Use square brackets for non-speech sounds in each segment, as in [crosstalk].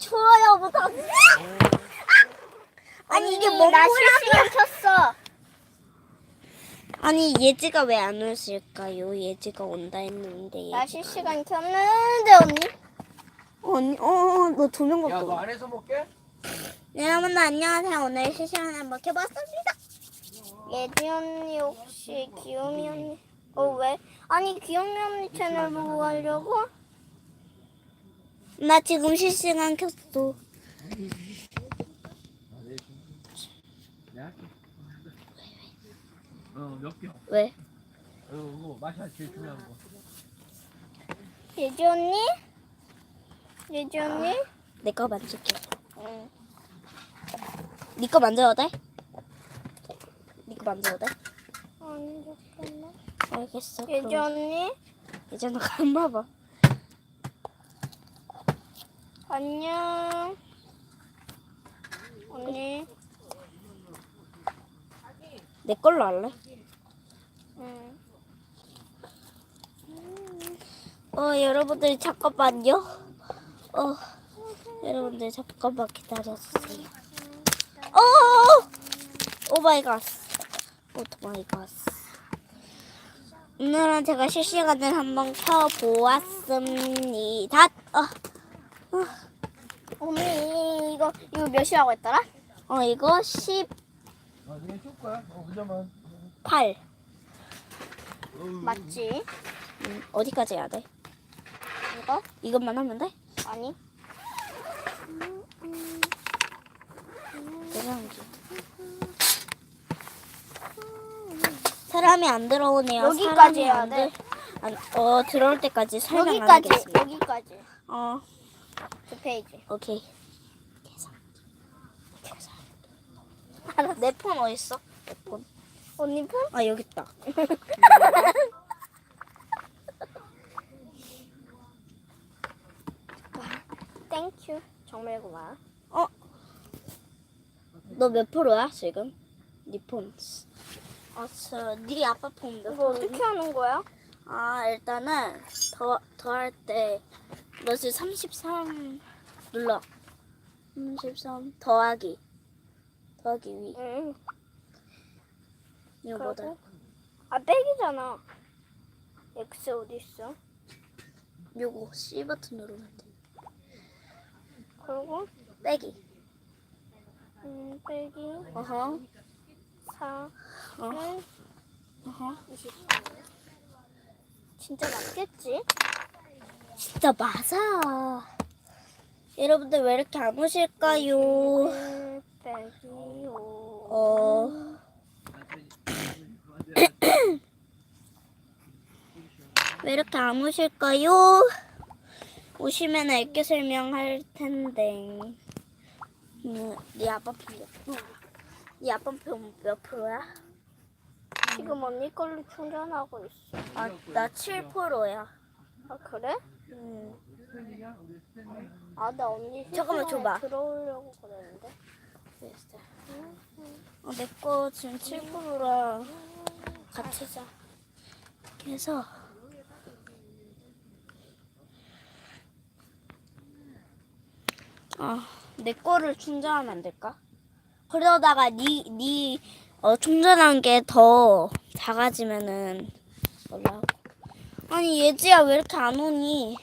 추워요, 뭐 다. 아니 이게 뭐나 모양이야? 실시간 켰어. 아니 예지가 왜 안 오실까요? 예지가 온다 했는데. 나 실시간 켰는데 언니. 언니, 어, 너두명 야, 갖고. 너 안에서 먹게? 네, 여러분들 안녕하세요. 오늘 실시간 한번 켜봤습니다. 예지 언니 혹시 귀요미 언니? 어 왜? 아니 귀요미 언니 채널 보고 하려고? 나 지금 실시간 켰어. 야. 어, 몇 개? 어, 왜? 이거 맛이 제일 중요한 거. 예지 언니? 예지 언니? 내 거 만질게. 응. 네거 만져도 돼? 네거 만져도 돼? 아니 잠깐만. 알겠어. 예지 그럼 언니? 이제 너간 봐봐. 안녕. 언니. 내 걸로 할래? 응. 어, 여러분들 잠깐만요. 어, 여러분들 잠깐만 기다려주세요. 어, 오 마이 갓. 오 마이 갓. 오늘은 제가 실시간을 한번 켜보았습니다. 어, 언니 이거 이거 몇 시라고 했더라? 어 이거 18. 아, 그냥 줄 거야. 어, 혼자만. 맞지? 음, 어디까지 해야 돼? 이거? 이것만 하면 돼? 아니. 대단하지. 사람이 안 들어오네요. 여기까지 사람이 해야 안 돼. 들- 안, 어 들어올 때까지 설명 안 여기까지 하겠습니다. 여기까지 어 두 페이지. 오케이. 계산. 계산. 알아. 내폰 어디 있어? 내 폰. 언니 폰? 아 여기 있다. [laughs] 땡큐. 정말 고마워. 너몇 프로야 지금? 네 폰. 아, 저 네 아빠 폰몇 이거 어떻게 하는 거야? 아 일단은 더 더 할 때 너 지금 33 눌러. 33 더하기. 더하기 위. 응. 이거 뭐다? 그리고? 아 빼기잖아. X 어디 있어? 요거 C 버튼 누르면 돼. 그리고? 빼기. 음 빼기. 어허. 4 어. 1 어허. 20. 진짜 맞겠지? 진짜 맞아 여러분들 왜 이렇게 안 오실까요 1 빼기 5. 어 [clears throat] 왜 이렇게 안 오실까요? 오시면 알게 설명할 텐데. 음, 네 아빠 편몇 프로? 네 아빠 편몇 프로야? 지금 언니 걸로 충전하고 있어. 아, 나 7%야. 아 그래? 음. 아나 언니 잠깐만 줘봐. 들어오려고 그랬는데. 어, 내거 지금 7%라 같이 자. 그래서 아, 내 거를 충전하면 안 될까? 그러다가 니, 니, 어, 충전한 게 더 작아지면은 몰라. 아니, 예지야, 왜 이렇게 안 오니?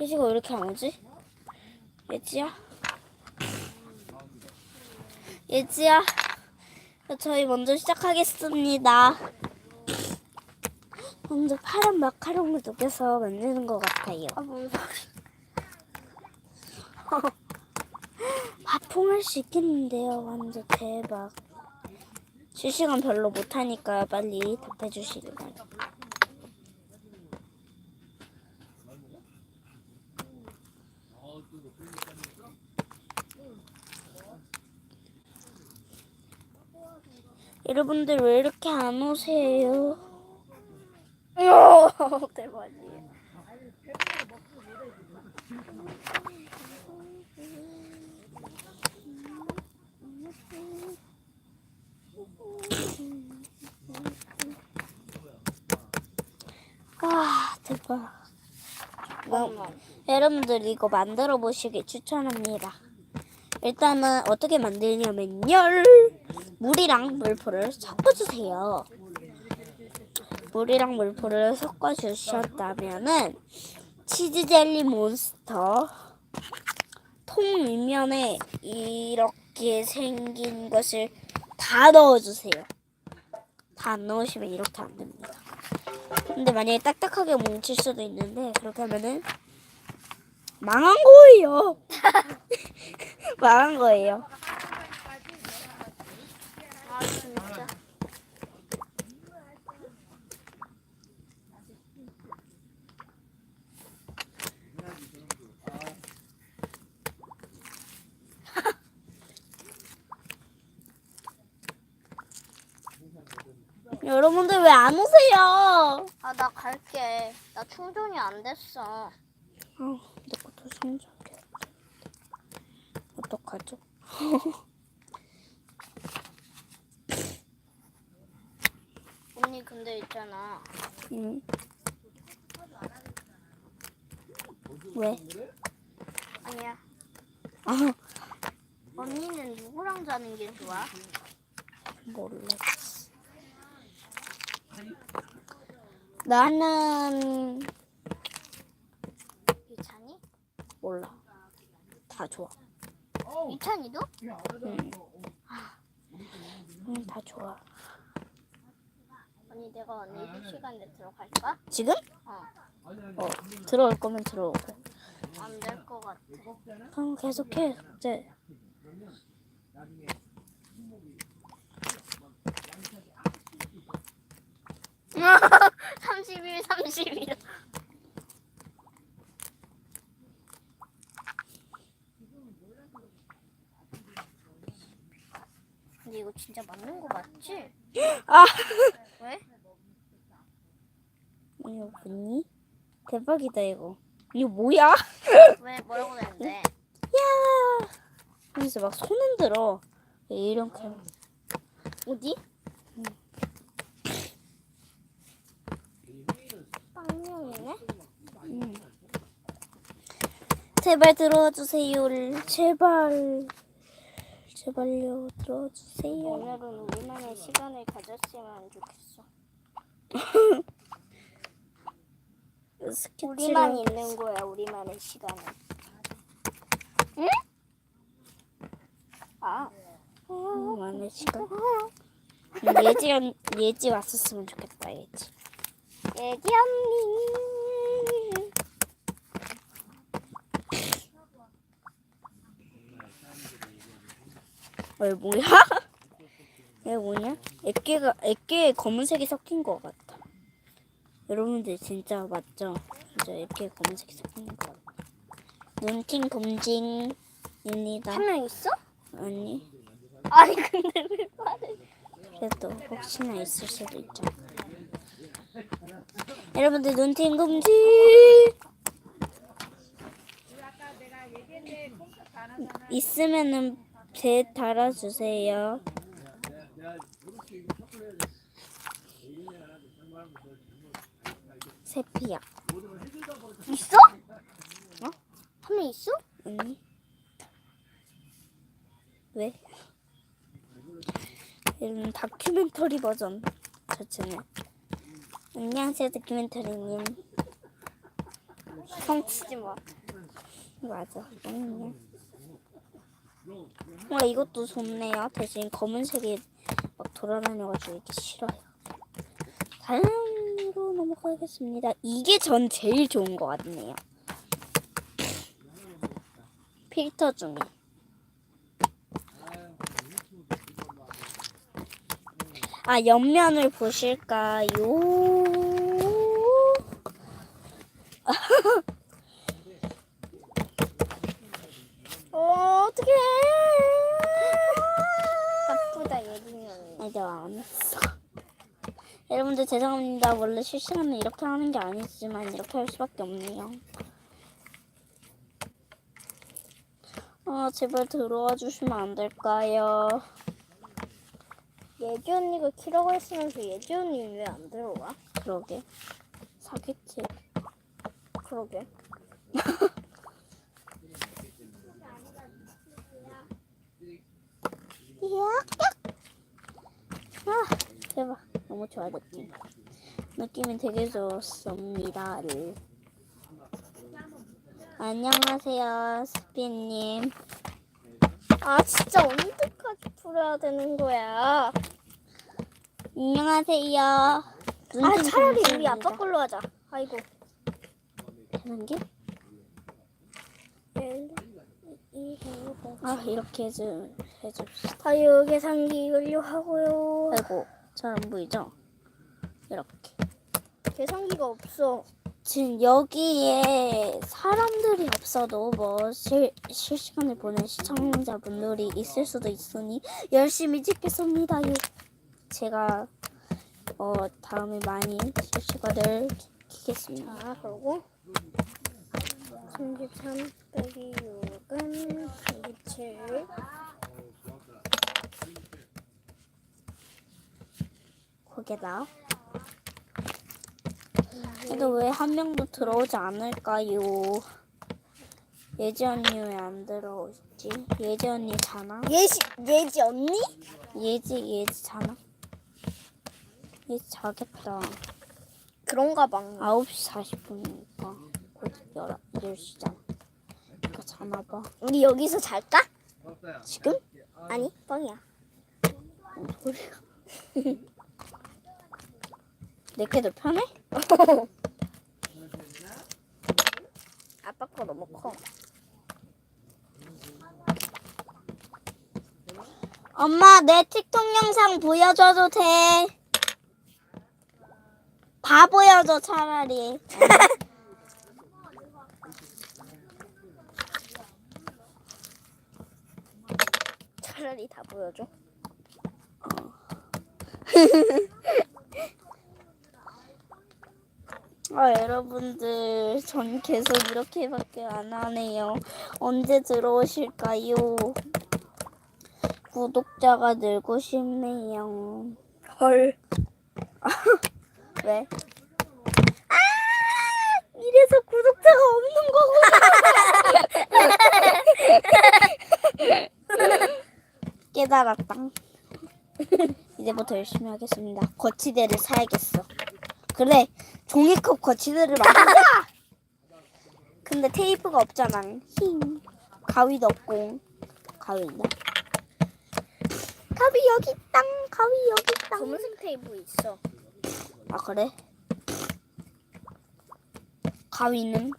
예지가 왜 이렇게 안 오지? 예지야? 예지야? 저희 먼저 시작하겠습니다. 먼저 파란 마카롱을 녹여서 만드는 것 같아요. 아 뭔 소리? 바풍할 수 있겠는데요. 완전 대박. 실시간 별로 못하니까 빨리 답해주시길 바랍니다. 여러분들 왜 이렇게 안 오세요? 오 대박이야. 아, 대박. 잠깐만. 여러분들 이거 만들어 보시길 추천합니다. 일단은 어떻게 만들냐면요. 물이랑 물포를 섞어주세요. 물이랑 물포를 섞어주셨다면은 치즈 젤리 몬스터 통 윗면에 이렇게 생긴 것을 다 넣어주세요. 다 안 넣으시면 이렇게 안 됩니다. 근데 만약에 딱딱하게 뭉칠 수도 있는데 그렇게 하면은 망한 거예요. [laughs] 망한 거예요. 아 진짜. 여러분들 왜 안 오세요? 아 나 갈게. 나 충전이 안 됐어. 아, 내 것도 손잡게. 어떡하죠? [laughs] 언니 근데 있잖아. 응. 왜? 아니야. 아, 언니는 누구랑 자는 게 좋아? 몰라. 나는 이찬이? 몰라. 다 좋아. 이찬이도? 응. 응, 다 좋아. 언니 내가 언니 실시간에 들어갈까? 지금? 어. 어, 들어올 거면 들어오고. 안 될 것 같아. 그럼 계속해. 이제 [laughs] 31, 31. 근데 이거 진짜 맞는 거 맞지? [gasps] 아, 왜? 이거 뭐니? 대박이다 이거. 이거 뭐야? [laughs] 왜 뭐라고 했는데? 야! 그래서 막 손 흔들어. 왜 이렇게 어디? 빵명이네? 음. 제발 들어와 주세요. 제발. 제발요. 들어와 주세요. 오늘은 우리만의 시간을 가졌으면 좋겠어. 스케치를 우리만 있는 거야, 우리만의 시간은. 응? 아, 많은 시간. [laughs] 예지 언 예지 왔었으면 좋겠다 예지. 예지 언니. 왜 뭐야? [laughs] 얘 뭐냐? 애깨가 애깨에 검은색이 섞인 것 같아. 여러분들 진짜 맞죠? 진짜 애깨에 검은색이 섞인 것 같아. 눈팅 검진입니다. 한 명 있어? 아니 아니, 근데 왜 말을. 그래도 혹시나 있을 수도 있죠. 여러분들 눈팅 금지. 있으면은 배 달아주세요. 세피야. 있어? 어? 한명 있어? 아니. 왜? 이런 다큐멘터리 버전 자체는. 안녕하세요 다큐멘터리님. 성치지 마. 맞아. 아니 야. 와 이것도 좋네요. 대신 검은색이 막 돌아다녀가지고 이게 싫어요. 다음으로 넘어가겠습니다. 이게 전 제일 좋은 것 같네요. 필터 중에. 아 옆면을 보실까요? 어, 어떡해. 나쁘다, 예진이 언니. 아니, 내가 안 했어. 여러분들 죄송합니다. 원래 실시간은 이렇게 하는 게 아니지만 이렇게 할 수밖에 없네요. 아, 제발 들어와 주시면 안 될까요? 예지 언니가 키라고 했으면서 예지 언니 왜안 들어와? 그러게. 사겠지. 그러게. 아, 대박. 너무 좋아, 느낌. 느낌이 되게 좋습니다. 안녕하세요, 스피님. 아 진짜 언제까지 풀어야 되는 거야? 안녕하세요. 아 차라리 우리 아빠 걸로 하자. 아이고. 되는 게? 아, 이렇게 해주, 해줍시다. 자유 계산기 완료하고요. 아이고, 잘 안 보이죠? 이렇게. 계산기가 없어. 지금 여기에 사람들이 없어도 뭐 실, 실시간을 보는 시청자분들이 있을 수도 있으니 열심히 찍겠습니다. 예. 제가 어 다음에 많이 실시간을 키겠습니다. 자 그리고 33 빼기 6은 27. 거기다. 그래도 왜 한 명도 들어오지 않을까요? 예지 언니 왜 안 들어오지? 예지 언니 자나? 예지 예지 언니? 예지 예지 자나? 예지 자겠다. 그런가 봐. 9시 40분이니까 곧 10시잖아. 그러니까 자나 봐. 우리 여기서 잘까? 지금? 아니 뻥이야. 뭔 소리야. [laughs] 내게 더 편해? [laughs] 아빠 거 너무 커. 엄마 내 틱톡 영상 보여줘도 돼. 다 보여줘 차라리. [laughs] 차라리 다 보여줘. [laughs] 아 여러분들 전 계속 이렇게밖에 안 하네요. 언제 들어오실까요? 구독자가 늘고 싶네요. 헐. [laughs] 왜? 아! 이래서 구독자가 없는 거구나. [laughs] 깨달았다. 이제부터 열심히 하겠습니다. 거치대를 사야겠어. 그래, 종이컵 거치대를 만들자. 근데 테이프가 없잖아. 힝. 가위도 없고. 가위 있나? 가위 여기 있다. 가위 여기 있다. 검은색 테이프 있어. 아 그래? 가위는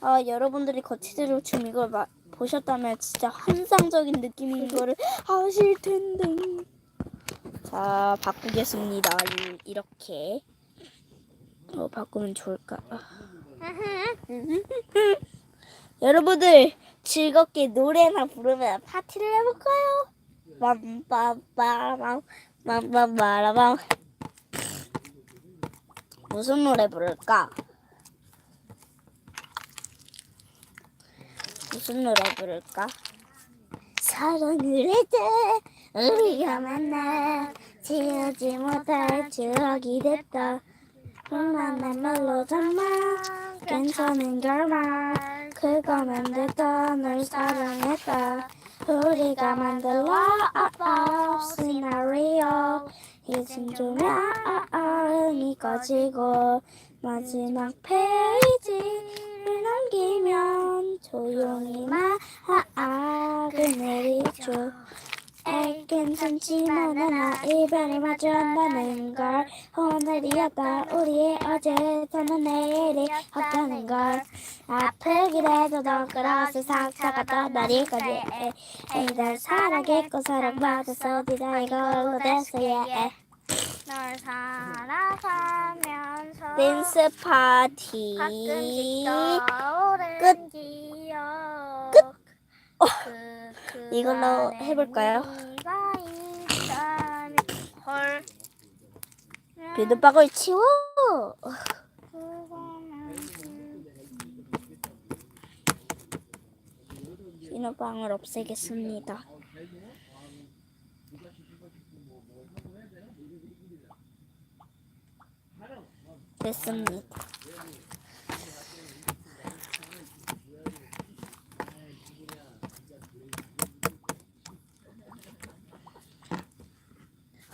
아 여러분들이 거치대로 지금 이걸 마, 보셨다면 진짜 환상적인 느낌인 거를 아실 텐데 자 바꾸겠습니다 이- 이렇게 어 바꾸면 좋을까 [laughs] 여러분들 즐겁게 노래나 부르면 파티를 해볼까요? 빰빰빰빰 빰빰빠라밤 무슨 노래 부를까? 무슨 노래 부를까? 사랑을 해도 우리가 만나 지우지 못할 추억이 됐다. 불만난 말로 잠만 괜찮은 결말. 그거면 됐다. 널 사랑했다. 우리가 만들어 시나리오 이젠 좀 마음이 꺼지고 마지막 페이지를 넘기면 조용히 마악을 내리죠. 에 괜찮지만 나 이별을 마주한다는 걸 오늘이었다. 우리의 어제서는 내일이 없다는 걸 아프기라도 더 끌어 세상 차가던 날이까지 널 사랑했고 사랑받아서 네가 이걸로 됐어 예. 널 살아가면서 댄스 파티. 가끔씩 떠오른 끝. 기억 이걸로 안에 해볼까요? 헐 비눗방울 치워 비눗방울 없애겠습니다 있습니다.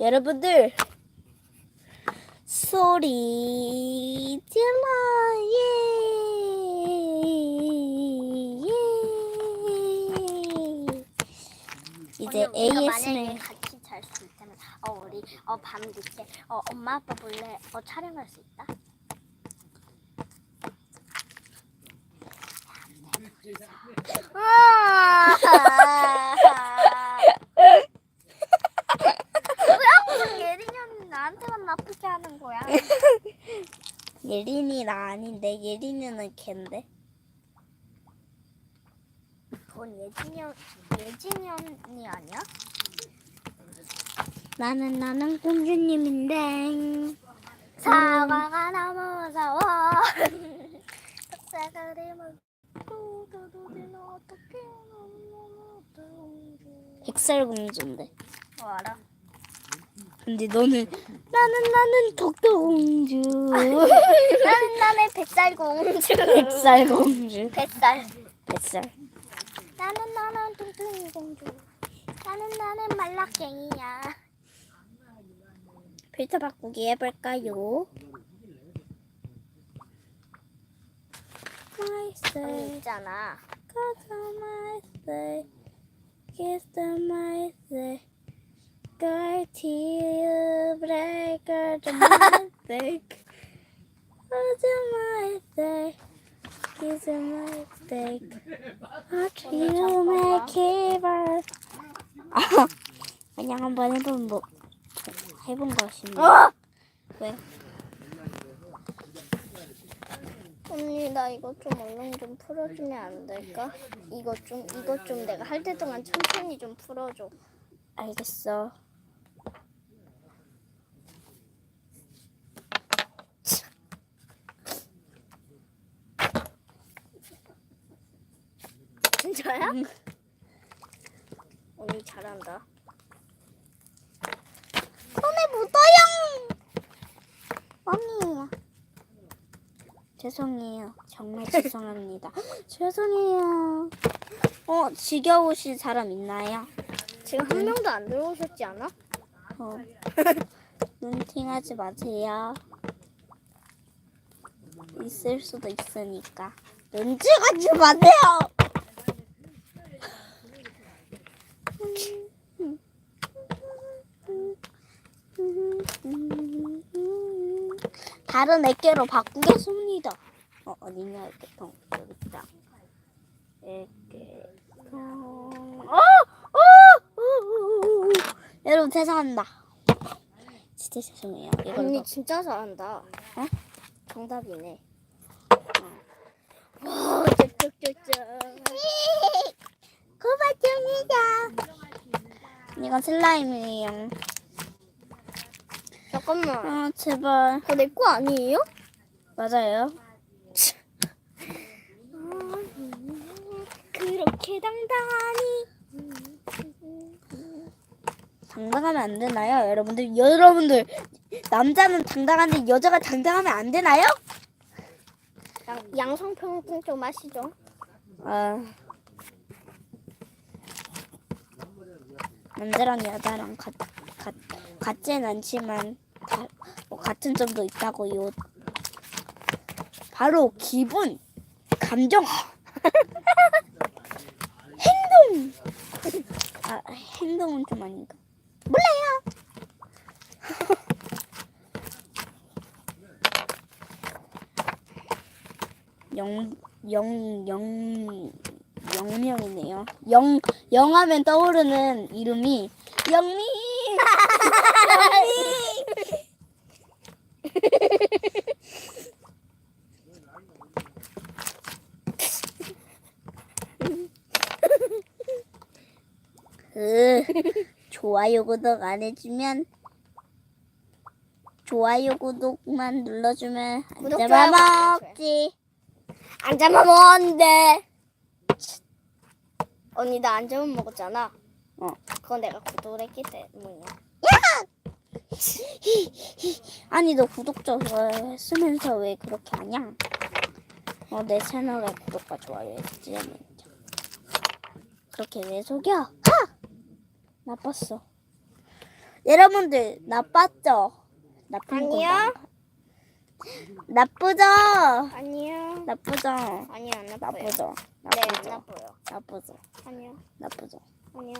여러분들 소리 질러 예. 이제 우리가 만약에 ASMR 같이 잘 수 있다면 어 우리 어밤 늦게 어 엄마 아빠 몰래 어 촬영할 수 있다. 왜 항상 예린이 언니 나한테만 나쁘게 하는 거야? 예린이 나 아닌데 예린이는 걘데 그건 예진이 언 예진이 언니 아니야? 나는 나는 공주님인데 사과가 너무 무서워. 어떻게 백설공주인데 어, 알아. 근데 너는 나는 나는 독도공주 [laughs] 나는 나는 뱃살 공주. 뱃살. 뱃살 나는 나는 뚱뚱이 공주. 나는 나는 말라깽이야. 필터 바꾸기 해볼까요? 언니 마이스 있잖아. 가자 마이스 좀 마이스 마이스 kiss the 마이스 Watch you make it right 아, 그냥 한번 해본 뭐 해본 것입니다 어! 왜? 언니 나 이거 좀 얼른 좀 풀어주면 안 될까? 이거 좀 이거 좀 내가 할 때 동안 천천히 좀 풀어줘. 알겠어. 언니 잘한다. 손에 묻어요. 뻥이에요. 죄송해요. 정말 [laughs] 죄송합니다. 죄송해요. 어, 지겨우신 사람 있나요? 지금 한 명도 안 들어오셨지 않아? 어. [laughs] 눈팅하지 마세요. 있을 수도 있으니까. 눈팅하지 마세요. 다른 애께로 바꾸겠습니다. 어, 어디냐, 애께통. 여기 있다. 애께통. 어! 어! 어! 어! 어! 여러분, 죄송합니다. 진짜 죄송해요. 이걸 언니 더- 진짜 잘한다. 어? 정답이네. 와, 쩍쩍쩍쩍. 고맙습니다. 이건 슬라임이에요. 잠깐만. 아, 제발. 그거 내 거 아니에요? 맞아요. 그렇게 당당하니. 당당하면 안 되나요, 여러분들? 여러분들, 남자는 당당한데 여자가 당당하면 안 되나요? 양, 양성평등 좀 하시죠. 아. 남자랑 여자랑 같, 같, 같진 않지만, 다, 뭐 같은 점도 있다고요. 바로 기분, 감정, [laughs] 행동! 아, 행동은 좀 아닌가? 몰라요! [laughs] 영, 영, 영, 영명이네요. 영, 영하면 떠오르는 이름이 영미! 영미! [laughs] 으, 좋아요, 구독 안 해주면 좋아요, 구독만 눌러주면 안 구독, 좋아요, 잡아먹지. 안 잡아먹었는데. 언니 나안 잡아먹었잖아. 어. 그건 내가 구독을 했기 때문이야. 아니 너 구독자 좋아요 쓰면서 왜 그렇게 하냐? 어 내 채널에 구독과 좋아요 했지 그렇게 왜 속여? 하! 나빴어. 여러분들 나빴죠? 나쁜 아니요. 건가? 나쁘죠? 아니요. 나쁘죠? 아니요 안 나빠요. 나쁘죠? 네, 안 나쁘죠? 나빠요. 나쁘죠? 아니요. 나쁘죠? 아니요.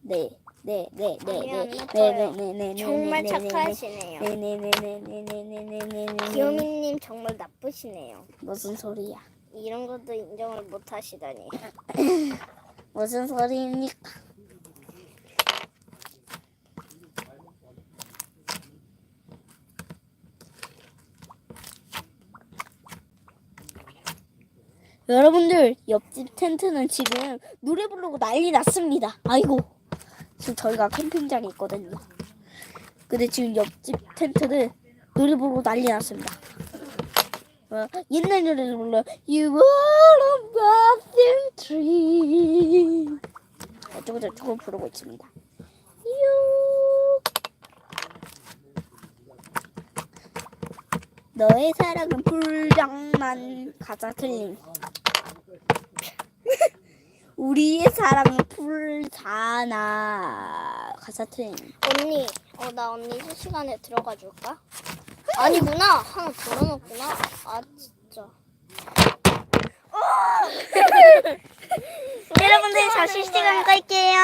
네, 네, 네, 네, 네. 네, 네, 네, 네, 정말 네, 네, 네, 착하시네요. 네, 네, 네, 네, 네, 네, 네, 네, 네, 네, 네. 귀요미님 정말 나쁘시네요. 무슨 소리야? 이런 것도 인정을 못 하시다니. 무슨 소리입니까? 여러분들 옆집 텐트는 지금 노래 부르고 난리 났습니다. 아이고 지금 저희가 캠핑장에 있거든요. 근데 지금 옆집 텐트는 노래 부르고 난리 났습니다. 어, 옛날 노래를 불러 You are a bathing tree 어쩌고 저쩌고 부르고 있습니다. 너의 사랑은 불장난 가사 틀림. 우리의 사랑은 불잖아 가사 틀림. 언니, 어 나 언니 실시간에 들어가 줄까? 아니구나. 하나 덜어놓구나. 아 진짜. [laughs] 여러분들 저 실시간 끌게요.